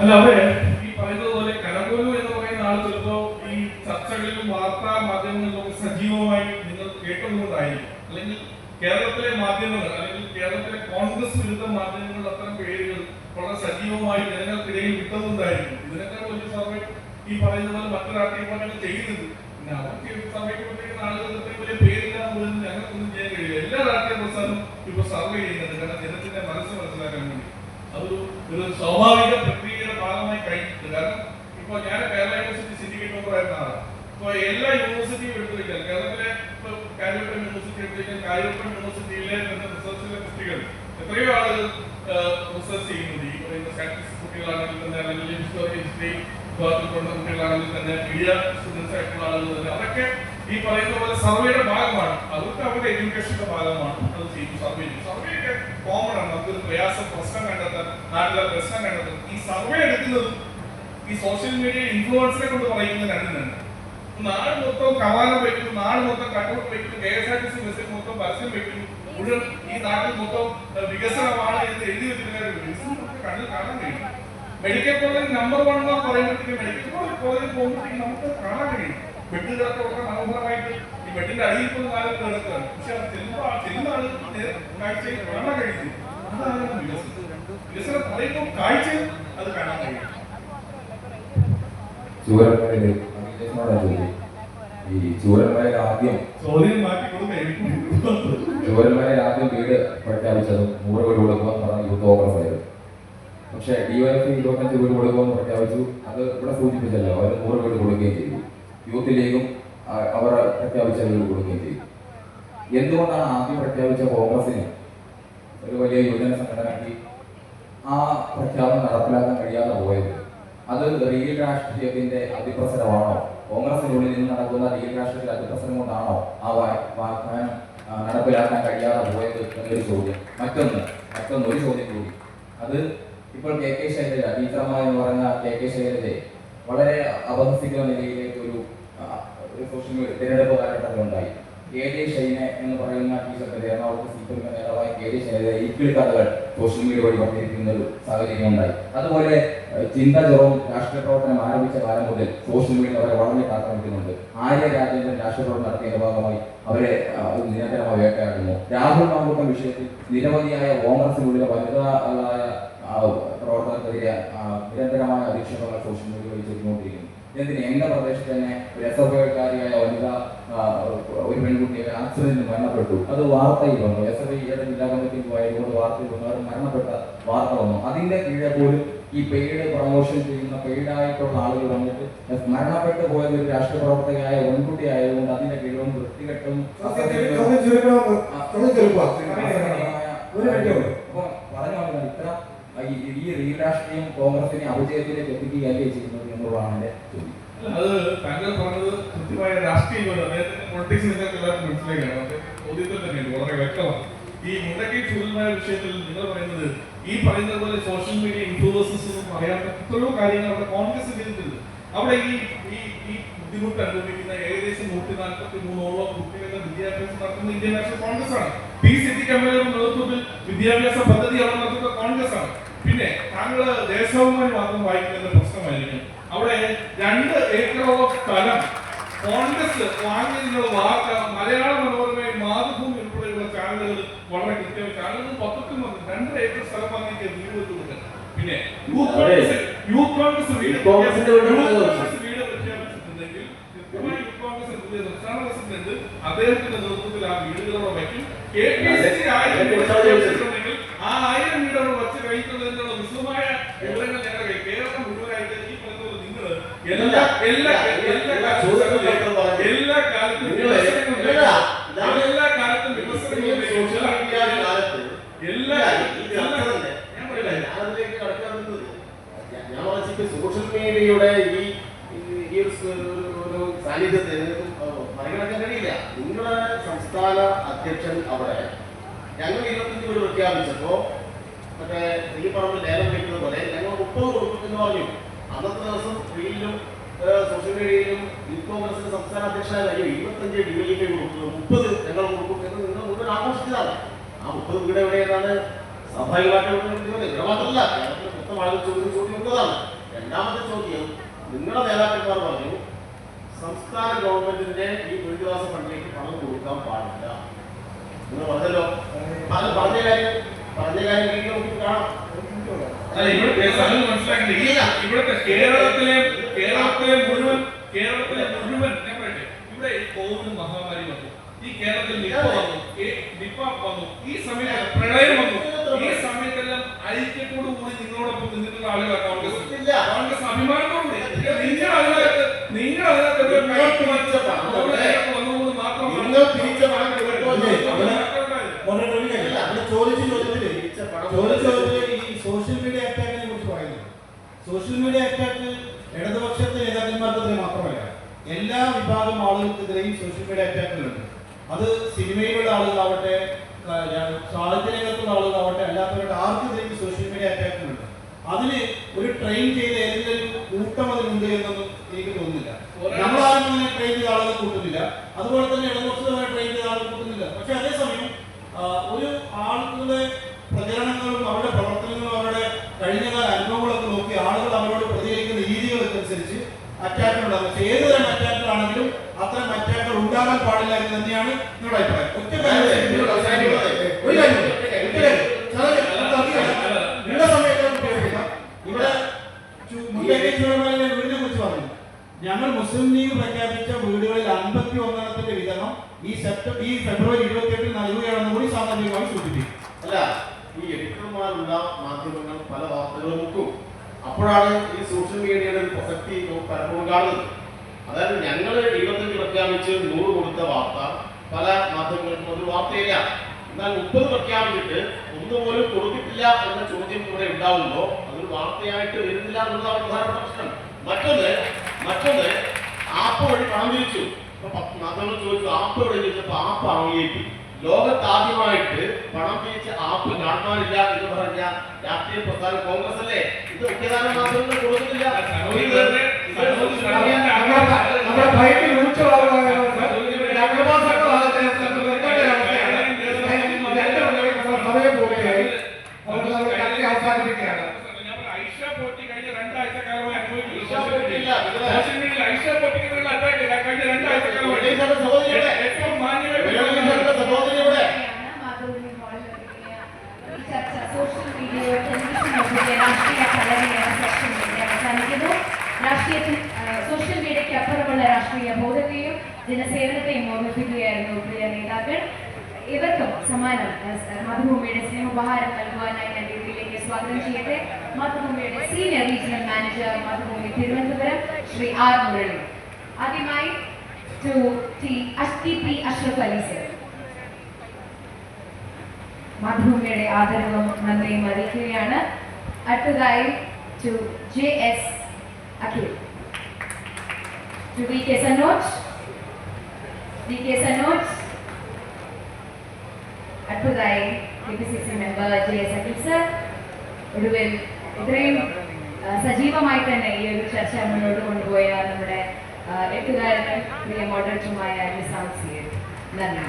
അല്ല അതെ. ഈ പറയുന്നത് പോലെ എന്ന് പറയുന്ന ആൾ ചിലപ്പോ ഈ ചർച്ചകളിലും വാർത്താ മാധ്യമങ്ങളിലും സജീവമായി നിങ്ങൾ കേട്ടതുകൊണ്ടായിരിക്കും അല്ലെങ്കിൽ കേരളത്തിലെ മാധ്യമങ്ങൾ അല്ലെങ്കിൽ കേരളത്തിലെ കോൺഗ്രസ് വിരുദ്ധ മാധ്യമങ്ങളുടെ അത്തരം പേരുകൾ വളരെ സജീവമായി ജനങ്ങൾക്കിടയിൽ വിട്ടതുകൊണ്ടായിരിക്കും. ഇതിനൊക്കെ വലിയ സർവേ ഈ പറയുന്ന പോലെ മറ്റു രാഷ്ട്രീയ പാർട്ടികൾ ചെയ്യുന്നത്. പിന്നെ അവർക്ക് സമയപ്പെടുത്തേക്കുന്ന ആളുകൾക്ക് വലിയ പേരില്ലാതെ പോലും ഞങ്ങൾക്കൊന്നും ചെയ്യാൻ കഴിയില്ല. എല്ലാ രാഷ്ട്രീയ പ്രസ്ഥാനവും ഇപ്പൊ സർവേ ചെയ്യുന്നുണ്ട്. കാരണം ജനത്തിന്റെ മനസ്സ് മനസ്സിലാക്കാൻ വേണ്ടി. അതൊരു ഒരു സ്വാഭാവിക കഴിഞ്ഞിട്ടുണ്ട് കാരണം ഇപ്പൊ ഞാൻ കേരള യൂണിവേഴ്സിറ്റി ആയിരുന്ന ആളാണ് ഇപ്പൊ എല്ലാ യൂണിവേഴ്സിറ്റിയും എടുത്തു കഴിഞ്ഞാൽ കേരളത്തിലെ ഇപ്പൊ കാരിയോട്ടം യൂണിവേഴ്സിറ്റി എടുത്തു കഴിഞ്ഞാൽ കാരിയോട്ടം യൂണിവേഴ്സിറ്റിയിലെ റിസർച്ചിലെ കുട്ടികൾ. എത്രയോ ആളുകൾ റിസർച്ച് ചെയ്യുന്നുണ്ട്. ഈ പറയുന്ന സ്റ്റാറ്റിസ്റ്റിക്സ് കുട്ടികളാണെങ്കിൽ തന്നെ അല്ലെങ്കിൽ ഹിസ്റ്റോറി ഹിസ്റ്ററി കുട്ടികളാണെങ്കിൽ തന്നെ മീഡിയ സ്റ്റുഡൻസ് ആയിട്ടുള്ള ആളുകൾ തന്നെ. അതൊക്കെ ഈ പറയുന്ന പോലെ സർവേയുടെ ഭാഗമാണ്. അതൊക്കെ അവരുടെ എഡ്യൂക്കേഷന്റെ ഭാഗമാണ്. അത് ചെയ്യും സർവേ ചെയ്യും സർവേ ഒക്കെ കോമൺ ആണ് നമുക്കൊരു പ്രയാസം പ്രശ്നം കണ്ടെത്താൻ നാട്ടിലെ പ്രശ്നം കണ്ടെത്താൻ. ഈ സർവേ എടുക്കുന്നതും ഈ സോഷ്യൽ മീഡിയ ഇൻഫ്ലുവൻസിനെ കൊണ്ട് പറയുന്നത് രണ്ടും നാട് മൊത്തം കവാലം വയ്ക്കുന്നു നാട് മൊത്തം കട്ടൗട്ട് വയ്ക്കുന്നു K S R T C ബസ്സിൽ മൊത്തം പരസ്യം വയ്ക്കുന്നു മുഴുവൻ ഈ നാട്ടിൽ മൊത്തം വികസനമാണ് എന്ന് എഴുതി വെച്ചിട്ടുള്ള കണ്ണിൽ കാണാൻ കഴിയും മെഡിക്കൽ കോളേജ് നമ്പർ വൺ എന്ന് പറയുമ്പോഴത്തേക്ക് മെഡിക്കൽ കോളേജ് പോകുമ്പോഴത്തേക്ക് നമുക്ക് കാണാൻ കഴിയും ബെഡുകളൊക്കെ വളരെ മനോഹരമായിട്ട് ഈ ബെഡിന്റെ അടിയിൽ പോലും കാലം കിടക്കുകയാണ്. പക്ഷെ അത് ചെല്ലുമ്പോൾ ആ ചെല്ലുന്ന ആളുകൾ കാഴ്ചയിൽ വെള്ളം കഴിയുന്നു അതാണ് വികസനം. വികസനം പറയുമ്പോൾ കാഴ്ച അത് കാണാൻ കഴിയും. ഈ ചൂരന്മാരെ ആദ്യം ചൂരന്മാരെ ആദ്യം വീട് പ്രഖ്യാപിച്ചതും നൂറ് വീട് കൊടുക്കുമെന്ന് പറഞ്ഞ യൂത്ത് ആയിരുന്നു പക്ഷേ ഡിവൈഎഫ് ഇരുപത്തഞ്ച് വീട് കൊടുക്കുമെന്ന് പ്രഖ്യാപിച്ചു. അത് ഇവിടെ സൂചിപ്പിച്ചല്ലോ അവർ നൂറ് വീട് കൊടുക്കുകയും ചെയ്തു. യൂത്ത് ലീഗും അവർ പ്രഖ്യാപിച്ച വീട് കൊടുക്കുകയും ചെയ്തു. എന്തുകൊണ്ടാണ് ആദ്യം പ്രഖ്യാപിച്ച കോൺഗ്രസിന് ഒരു വലിയ യുവജന സംഘടനയ്ക്ക് ആ പ്രഖ്യാപനം നടപ്പിലാക്കാൻ കഴിയാതെ പോയത്? അത് റിയൽ രാഷ്ട്രീയത്തിന്റെ അതിപ്രസരമാണോ? കോൺഗ്രസിനുള്ളിൽ നിന്ന് നടക്കുന്ന റിയൽ രാഷ്ട്രീയത്തിന്റെ അതിപ്രസരം കൊണ്ടാണോ ആ വാഗ്ദാനം നടപ്പിലാക്കാൻ കഴിയാതെ പോയത് എന്നൊരു ചോദ്യം. മറ്റൊന്ന് മറ്റൊന്ന് ഒരു ചോദ്യം കൂടി. അത് ഇപ്പോൾ കെ കെ ശൈലജ ടീച്ചർമാർ എന്ന് പറഞ്ഞ കെ കെ ശൈലജയെ വളരെ അപഹസിക്കുന്ന ഒരു സോഷ്യൽ മീഡിയ തിരഞ്ഞെടുപ്പ് കാലഘട്ടത്തിൽ ഉണ്ടായി കെ ഡി ഷൈനെ എന്ന് പറയുന്ന ടീച്ചർക്ക് എറണാകുളത്ത് സീറ്റുന്ന നേതാവായ കെ ഡി ഷൈനെ ഈക്വൽ കഥകൾ സോഷ്യൽ മീഡിയ വഴി പ്രചരിക്കുന്ന ഒരു സാഹചര്യം ഉണ്ടായി അതുപോലെ രാഷ്ട്രീയ പ്രവർത്തനം ആരംഭിച്ച കാലം മുതൽ സോഷ്യൽ മീഡിയ അവരെ വളരെ ആക്രമിക്കുന്നുണ്ട് ആര്യ രാജേന്ദ്രൻ രാഷ്ട്രീയ പ്രവർത്തനം നടത്തിയതിന്റെ ഭാഗമായി അവരെ നിരന്തരമായി വേട്ടയാടുന്നു രാഹുൽ മാങ്കൂട്ടം വിഷയത്തിൽ നിരവധിയായ കോൺഗ്രസിനുള്ളിലെ വനിതാ ആ, എന്തിന് എന്റെ പ്രദേശത്ത് തന്നെ ഒരു എസ്എഫ്ഐക്കാരിയായ എഫ് ഐക്കാരിയായ വനിത ഒരു പെൺകുട്ടി ആക്സിഡന്റിൽ മരണപ്പെട്ടു. അത് വാർത്തയിൽ വന്നു. എസ് എഫ് ഐ ഏത് ജില്ലാ കമ്മിറ്റിക്ക് പോയതുകൊണ്ട് വാർത്തയിൽ വന്നു. അവർ മരണപ്പെട്ട വാർത്ത വന്നു. അതിന്റെ കീഴെ പോലും ഈ പെയ്ഡ് പ്രൊമോഷൻ ചെയ്യുന്ന പെയ്ഡ് ആയിട്ടുള്ള ആളുകൾ വന്നിട്ട് മരണപ്പെട്ടു പോയത് ഒരു രാഷ്ട്രീയ പ്രവർത്തകയായ പെൺകുട്ടി ആയതുകൊണ്ട് അതിന്റെ കീഴും വൃത്തികെട്ടും ഒരു ഈ ഈ റിയൽ രാഷ്ട്രീയം കോൺഗ്രസിനെ അപജയത്തിലേക്ക് എത്തിക്കുകയല്ലേ ചെയ്യുന്നത് എന്നുള്ളതാണ് എന്റെ അത് താങ്കൾ പറഞ്ഞത് കൃത്യമായ രാഷ്ട്രീയമാണ് അദ്ദേഹത്തിന്റെ പൊളിറ്റിക്സ് നിങ്ങൾക്ക് എല്ലാവർക്കും മനസ്സിലാക്കിയാണ് അത് ചോദ്യത്തിൽ തന്നെയുണ്ട് വളരെ വ്യക്തമാണ്. ഈ മുണ്ടക്കി ചുരുമായ വിഷയത്തിൽ നിങ്ങൾ പറയുന്നത് ഈ പറയുന്ന പോലെ സോഷ്യൽ മീഡിയ ഇൻഫ്ലുവൻസസ് എന്ന് പറയാത്ത കാര്യങ്ങൾ അവിടെ കോൺഗ്രസ് ചെയ്തിട്ടുണ്ട്. അവിടെ ഈ ഈ ബുദ്ധിമുട്ട് അനുഭവിക്കുന്ന ഏകദേശം നൂറ്റി നാൽപ്പത്തി മൂന്നോളം കുട്ടികളുടെ വിദ്യാഭ്യാസം നടത്തുന്ന ഇന്ത്യൻ നാഷണൽ കോൺഗ്രസ് ആണ്. പി കമ്പനിയുടെ നേതൃത്വത്തിൽ വിദ്യാഭ്യാസ പദ്ധതി അവിടെ നടത്തുന്ന കോൺഗ്രസ് ആണ്. പിന്നെ താങ്കൾ ദേശവുമായി മാത്രം വായിക്കുന്ന പ്രശ്നമായിരിക്കും. അവിടെ രണ്ട് ഏക്കറോളം സ്ഥലം കോൺഗ്രസ് വാങ്ങിയതിനുള്ള വാർത്ത മലയാള മനോരമയിൽ മാതൃഭൂമി ഉൾപ്പെടെയുള്ള ചാനലുകൾ വളരെ കൃത്യമായി ചാനലുകൾ പത്രത്തിൽ വന്നു രണ്ട് ഏക്കർ സ്ഥലം വാങ്ങിയിട്ട് വീട് വെക്കുന്നുണ്ട് പിന്നെ youth Congress youth Congress youth Congress വീട് പ്രഖ്യാപിച്ചിട്ടുണ്ടെങ്കിൽ കൃത്യമായി യൂത്ത് കോൺഗ്രസ് പുതിയ സംസ്ഥാന പ്രസിഡന്റ് അദ്ദേഹത്തിന്റെ നേതൃത്വത്തിൽ ആ വീടുകളോടെ വയ്ക്കും കെ പി സി സി ആയിരം ആ ആയിരം വീട് അവിടെ വച്ച് കഴിക്കുന്നതിനുള്ള വിശദമായ വിവരങ്ങൾ ഞങ്ങളുടെ കേരളം മുഴുവനായിട്ട് ഈ പോലെ നിങ്ങൾ എല്ലാ എല്ലാ എല്ലാ ചോദ്യത്തിന് കാലത്തും ഉത്തരം പറഞ്ഞു. എല്ലാ കാലത്തും നിങ്ങളെ- വിമർശനങ്ങൾ ഇല്ല, ഉന്നയിക്കും. എല്ലാ കാലത്തും വിമർശനങ്ങൾ ഉന്നയിക്കും. സോഷ്യൽ മീഡിയ കാലത്ത് എല്ലാ ഈ ചർച്ച തന്നെ. ഞാൻ ഇല്ല, പറയട്ടെ. ഞാനതിലേക്ക് കടക്കാൻ വരുന്നത് ഞാൻ- ഞാൻ പറഞ്ഞിട്ട് സോഷ്യൽ മീഡിയയുടെ ഈ ഈ- ഈ ഒരു സ് ഒരു- ഒരു സാന്നിധ്യത്തെ നിങ്ങൾക്ക് മറികടക്കാൻ കഴിയില്ല നിങ്ങളുടെ സംസ്ഥാന അധ്യക്ഷൻ അവിടെ ഞങ്ങൾ ഇരുപത്തഞ്ച് പേര് പ്രഖ്യാപിച്ചപ്പോ മറ്റേ ഈ പറഞ്ഞ ലേലം കിട്ടുന്ന പോലെ ഞങ്ങൾ മുപ്പത് കൊടുക്കും എന്ന് പറഞ്ഞു. അന്നത്തെ ദിവസം റീലിലും സോഷ്യൽ മീഡിയയിലും യൂത്ത് കോൺഗ്രസിന്റെ സംസ്ഥാന അധ്യക്ഷനായ ഇരുപത്തഞ്ച് ഡി എഫ് കൊടുക്കുന്നു മുപ്പത് ഞങ്ങൾ കൊടുക്കും എന്ന് നിങ്ങൾ മുഴുവൻ ആഘോഷിച്ചതാണ്. ആ മുപ്പത് വീട് എവിടെയാണ് സ്വാഭാവികമായിട്ട് ഇവിടെ മാത്രമല്ല കേരളത്തിലെ മൊത്തം ചോദ്യം ചോദ്യം ഒന്നതാണ് രണ്ടാമത്തെ ചോദ്യം നിങ്ങളുടെ നേതാക്കന്മാർ പറഞ്ഞു സംസ്ഥാന ഗവൺമെന്റിന്റെ ഈ ദുരിതാശ്വാസ ഫണ്ടിലേക്ക് പണം കൊടുക്കാൻ പാടില്ല. നിങ്ങൾ പറഞ്ഞല്ലോ. അത് പറഞ്ഞ കാര്യം പറഞ്ഞ കാര്യം നമുക്ക് കാണാം. ഇവിടുത്തെ കേരളത്തിലെ കേരളത്തിലെ മുഴുവൻ കേരളത്തിലെ മുഴുവൻ ഇവിടെ കോവിഡ് മഹാമാരി വന്നു. ഈ കേരളത്തിൽ നിപ്പ വന്നു. നിപ്പ വന്നു. ഈ സമയത്ത് പ്രളയം വന്നു. ഈ സമയത്തെല്ലാം ഐക്യത്തോടു കൂടി നിങ്ങളോടൊപ്പം നിന്നിട്ടുള്ള ആളുകളാണ് കോൺഗ്രസ്. കോൺഗ്രസ് അഭിമാനത്തോടുകൂടി. നിങ്ങൾ സോഷ്യൽ മീഡിയ അറ്റാക്കിനെ കുറിച്ച് പറയുന്നത് സോഷ്യൽ മീഡിയ അറ്റാക്ക് ഇടതുപക്ഷത്തെ നേതാക്കന്മാർക്കെതിരെ മാത്രമല്ല. എല്ലാ വിഭാഗം ആളുകൾക്കെതിരെയും സോഷ്യൽ മീഡിയ അറ്റാക്കുകളുണ്ട് അത് സിനിമയിലുള്ള ആളുകളാവട്ടെ ആ, ഞാൻ- സാഹിത്യ രംഗത്തുള്ള ആളുകളാവട്ടെ അല്ലാത്തവരുടെ ആർക്കെതിരെയും സോഷ്യൽ മീഡിയ അറ്റാക്കുകളുണ്ട് അതിന് ഒരു ട്രെയിൻ ചെയ്ത ഏതെങ്കിലും കൂട്ടം അതിലുണ്ട് എന്നൊന്നും എനിക്ക് തോന്നുന്നില്ല. നമ്മളാരും ചെയ്ത ആളുകൾ കൂട്ടുന്നില്ല. അതുപോലെ തന്നെ ഇടതുപക്ഷമായി ട്രെയിനിൽ ആളുകൾ കൂട്ടുന്നില്ല. പക്ഷെ അതേസമയം ഒരു ആളുകളുടെ പ്രചരണങ്ങളും അവരുടെ പ്രവർത്തനങ്ങളും അവരുടെ കഴിഞ്ഞകാല അനുഭവങ്ങളൊക്കെ നോക്കി ആളുകൾ അവരോട് പ്രതികരിക്കുന്ന രീതികൾക്കനുസരിച്ച് ഉണ്ടാകും. പക്ഷേ ഏത് തരം അറ്റാക്കുകളാണെങ്കിലും അത്തരം അറ്റാക്കുകൾ ഉണ്ടാകാൻ പാടില്ല എന്ന് തന്നെയാണ് നിങ്ങളുടെ അഭിപ്രായം. ഒറ്റ നിങ്ങളുടെ സമയത്ത് ഇവിടെ ചു- മുല്ലയ്ക്ക് ചുവടുമാലിന്റെ വീടിനെ കുറിച്ച് പറഞ്ഞു ഞങ്ങൾ മുസ്ലിം ലീഗ് പ്രഖ്യാപിച്ച വീടുകളിൽ അൻപത്തി ഒന്നെണ്ണത്തിന്റെ വിതരണം ഈ സെപ്റ്റംബർ ഈ ഫെബ്രുവരി ഇരുപത്തിയെട്ടിൽ നൽകുകയാണെന്ന് കൂടി സാമ്പത്തികമായി സൂചിപ്പിക്കും. അല്ല ഈ എഡിറ്റർമാരുള്ള മാധ്യമങ്ങൾ പല വാർത്തകളും മുക്കും. അപ്പോഴാണ് ഈ സോഷ്യൽ മീഡിയയുടെ ഒരു പ്രസക്തി പലപ്പോഴും അതായത് ഞങ്ങൾ ഇരുപത്തഞ്ച് പ്രഖ്യാപിച്ച് നൂറ് കൊടുത്ത വാർത്ത പല മാധ്യമങ്ങൾക്കും ഒരു വാർത്തയില്ല. എന്നാൽ മുപ്പത് പ്രഖ്യാപിച്ചിട്ട് ഒന്നുപോലും കൊടുത്തിട്ടില്ല എന്ന ചോദ്യം ഇവിടെ ഉണ്ടാവുമ്പോൾ അതൊരു വാർത്തയായിട്ട് വരുന്നില്ല എന്നുള്ളതാണ് പ്രധാന പ്രശ്നം. മറ്റൊന്ന് മറ്റൊന്ന് ആപ്പ് വഴി പണം ചോദിച്ചു മാധ്യമങ്ങൾ ചോദിച്ചു ആപ്പ് വഴി ചോദിച്ചപ്പോൾ ആപ്പ് അംഗീകരിച്ചു ലോകത്താദ്യമായിട്ട് പണം പിരിച്ച ആപ്പ് കാണാനില്ല എന്ന് പറഞ്ഞ രാഷ്ട്രീയ പ്രസ്ഥാനം കോൺഗ്രസ് അല്ലേ? ഇത് മുഖ്യധാര മാധ്യമങ്ങൾ കൊടുക്കുന്നില്ല. നമ്മുടെ പ്രിയ നേതാക്കൾ ഇവർക്കും സമ്മാനം ആ, സ- മാതൃഭൂമിയുടെ സ്നേഹോപഹാരം നൽകുവാനായി ഞാൻ വേദിയിലേക്ക് സ്വാഗതം ചെയ്യട്ടെ. മാതൃഭൂമിയുടെ senior regional manager Mathrubhumi Thiruvananthapuram Shri R Murali. ആദ്യമായി to T അഷ് T P Ashraf Ali sir മാതൃഭൂമിയുടെ ആദരവും നന്ദിയും അറിയിക്കുകയാണ്. അടുത്തതായി to J S Akhil. To V K Sanoj V K Sanoj അടുത്തതായി K P C C member J S Akhil sir ഒടുവിൽ ഇത്രയും സജീവമായി തന്നെ ഈ ഒരു ചർച്ച മുന്നോട്ട് കൊണ്ടുപോയ നമ്മുടെ എട്ടുകാരനും പ്രിയ മോഡറേറ്ററുമായ നിസാം സിയെ നന്ദി